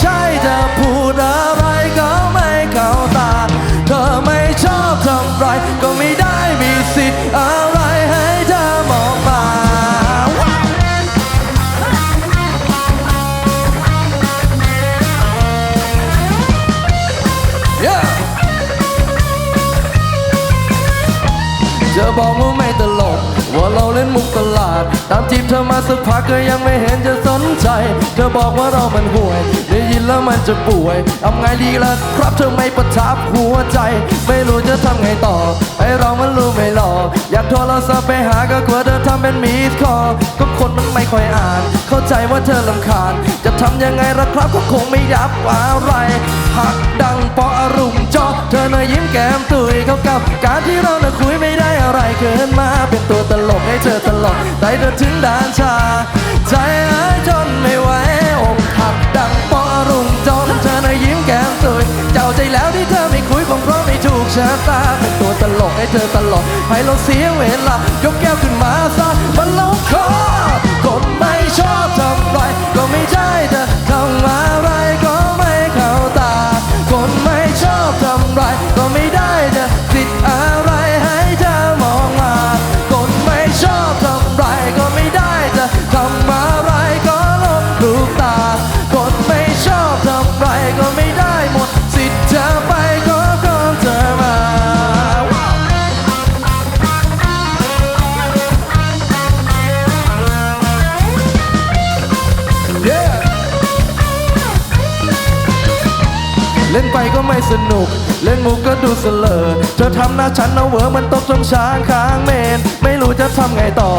ใช่จะพูดอะไรก็ไม่เข้าตา เธอไม่ชอบทำไรก็ไม่ได้มีสิทธิ์อะไรให้เธอมองมาเธอบอกว่า ตลก ว่าเราเล่นมุกตลาด ตามจีบเธอมาสักพักก็ยังไม่เห็นจะสนใจ เธอบอกว่าเรามันห่วย ได้ยินแล้วมันจะป่วยทำไงดีล่ะครับเธอไม่ประทับหัวใจ ไม่รู้จะทำไงต่อ ไอเรามันรู้ไม่หลอกอยากโทรศัพท์ไปหาก็กลัวเธอทำเป็นมีสคอ ก็คนมันไม่ค่อยอ่าน เข้าใจว่าเธอลำคาญ จะทำยังไงล่ะครับก็คงไม่ยับอะไรหักดังเพราะอารมณ์จอเธอน่ะยิ้มแก้มตุยเข้ากับการที่เราน่ะคุย อะไรเกินมาเป็นตัวตลกให้เธอตลกใจเธอถึงด่านชา ใจหายจนไม่ไหวอกหักดังเพราะอรมณ์จอเธอน่ะยิ้มแก้มตุยเจ้าใจแล้วที่เธอไม่คุยคงเพราะไม่ถูกชะตาเป็นตัวตลกให้เธอตลกให้เราเสียเวลายกแก้วขึ้นมาซะมันลงคอคนไม่ชอบทำไรก็ไม่ใช่ำอะไรก็ลบลูกตาคนไม่ชอบทำไรก็ไม่ได้หมด สิทธิ์จะไปก็ต้องเธอมา Yeah เล่นไปก็ไม่สนุก เล่นมุกก็ดูเสลอเธอทำหน้าฉันเอาเหวอมันตกตรงช้างค้างเมน ไม่รู้จะทำไงต่อ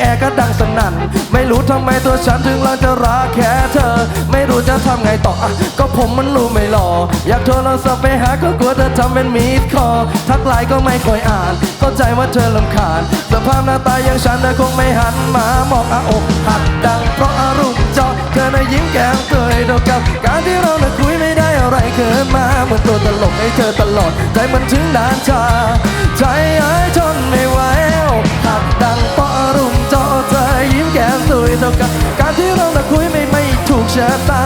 แอร์ก็ดังสนั่น ไม่รู้ทำไมตัวฉันถึงรักจะรักแค่เธอ ไม่รู้จะทำไงต่ออะก็ผมมันรู้ไม่หล่อ อยากโทรศัพท์ไปหาก็กลัวเธอทำเป็นมีดคอ ทักไลน์ก็ไม่ค่อยอ่าน เข้าใจว่าเธอลำคาญสภาพหน้าตาอย่างฉันเธอคงไม่หันมามองอาอกหักดังเพราะอารมณ์เจาะเธอน่ะยิ้มแก้มเกยเท่ากับการที่เราน่ะคุยไม่ได้อะไรเกินมาเหมือนตัวตลกให้เธอตลอดใจมันถึงด่านชาใจหายทนไม่ไหวะตา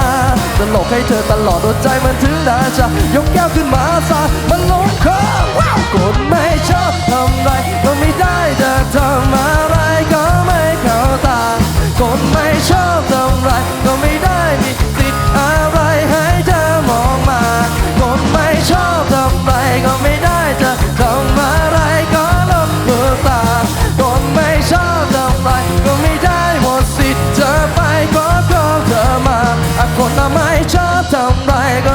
ตลกให้เธอตลอดหัวใจมันถึงดานชายกแก้วขึ้นมาซามันลงคอว้าวกดไม่ชอบทำไรก็ไม่ได้จะทำอะไรก็ไม่เข้าตากดไม่ชอบ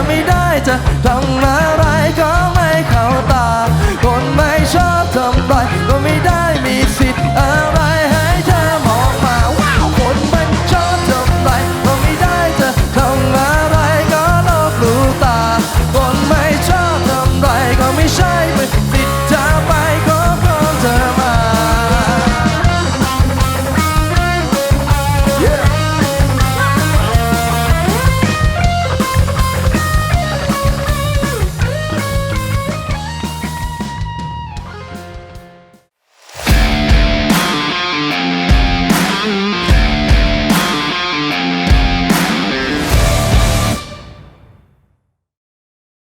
ไม่ได้จะทำอะไรก็ไม่เข้าตา คนไม่ชอบทำไร